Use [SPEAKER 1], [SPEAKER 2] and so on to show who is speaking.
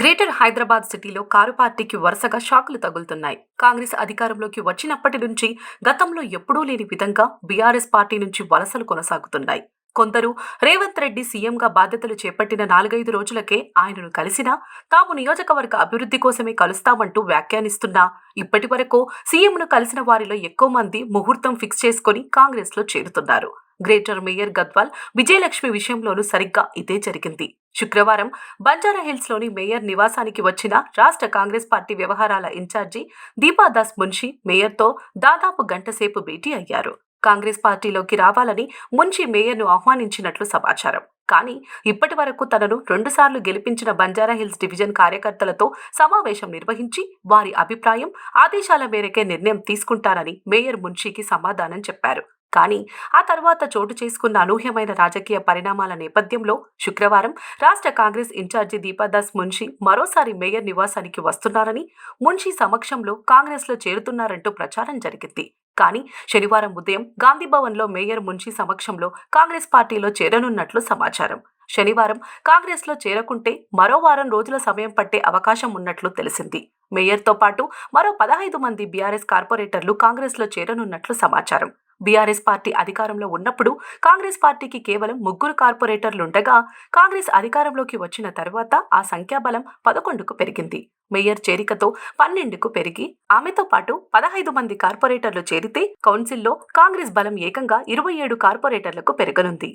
[SPEAKER 1] Greater Hyderabad సిటీలో car పార్టీకి వరుసగా షాకులు తగులుతున్నాయి. కాంగ్రెస్ అధికారంలోకి వచ్చినప్పటి నుంచి గతంలో ఎప్పుడూ లేని విధంగా బీఆర్ఎస్ పార్టీ నుంచి వలసలు కొనసాగుతున్నాయి. కొందరు రేవంత్ రెడ్డి సీఎంగా బాధ్యతలు చేపట్టిన నాలుగైదు రోజులకే ఆయనను కలిసినా తాము నియోజకవర్గ అభివృద్ధి కోసమే కలుస్తామంటూ వ్యాఖ్యానిస్తున్నా. ఇప్పటి వరకు సీఎంను కలిసిన వారిలో ఎక్కువ మంది ముహూర్తం ఫిక్స్ చేసుకుని కాంగ్రెస్లో చేరుతున్నారు. గ్రేటర్ మేయర్ గద్వాల్ విజయలక్ష్మి విషయంలోనూ సరిగ్గా ఇదే జరిగింది. శుక్రవారం బంజారా మేయర్ నివాసానికి వచ్చిన రాష్ట్ర కాంగ్రెస్ పార్టీ వ్యవహారాల ఇన్ఛార్జి దీపాదాస్ మున్షి మేయర్తో దాదాపు గంటసేపు భేటీ అయ్యారు. కాంగ్రెస్ పార్టీలోకి రావాలని మున్షి మేయర్ను ఆహ్వానించినట్లు సమాచారం. కానీ ఇప్పటి వరకు తనను రెండుసార్లు గెలిపించిన బంజారా హిల్స్ డివిజన్ కార్యకర్తలతో సమావేశం నిర్వహించి వారి అభిప్రాయం ఆదేశాల మేరకే నిర్ణయం తీసుకుంటానని మేయర్ మున్షీకి సమాధానం చెప్పారు. కానీ ఆ తర్వాత చోటు చేసుకున్న అనూహ్యమైన రాజకీయ పరిణామాల నేపథ్యంలో శుక్రవారం రాష్ట్ర కాంగ్రెస్ ఇన్ఛార్జి దీపాదాస్ మున్షి మరోసారి మేయర్ నివాసానికి వస్తున్నారని మున్షి సమక్షంలో కాంగ్రెస్లో చేరుతున్నారంటూ ప్రచారం జరిగింది. కానీ శనివారం ఉదయం గాంధీభవన్లో మేయర్ మున్షి సమక్షంలో కాంగ్రెస్ పార్టీలో చేరనున్నట్లు సమాచారం. శనివారం కాంగ్రెస్లో చేరకుంటే మరో వారం రోజుల సమయం పట్టే అవకాశం ఉన్నట్లు తెలిసింది. మేయర్తో పాటు మరో పదహైదు మంది బీఆర్ఎస్ కార్పొరేటర్లు కాంగ్రెస్లో చేరనున్నట్లు సమాచారం. బీఆర్ఎస్ పార్టీ అధికారంలో ఉన్నప్పుడు కాంగ్రెస్ పార్టీకి కేవలం ముగ్గురు కార్పొరేటర్లుండగా కాంగ్రెస్ అధికారంలోకి వచ్చిన తర్వాత ఆ సంఖ్యాబలం పదకొండుకు పెరిగింది. మేయర్ చేరికతో పన్నెండుకు పెరిగి ఆమెతో పాటు పదహైదు మంది కార్పొరేటర్లు చేరితే కౌన్సిల్లో కాంగ్రెస్ బలం ఏకంగా ఇరవై ఏడు కార్పొరేటర్లకు పెరగనుంది.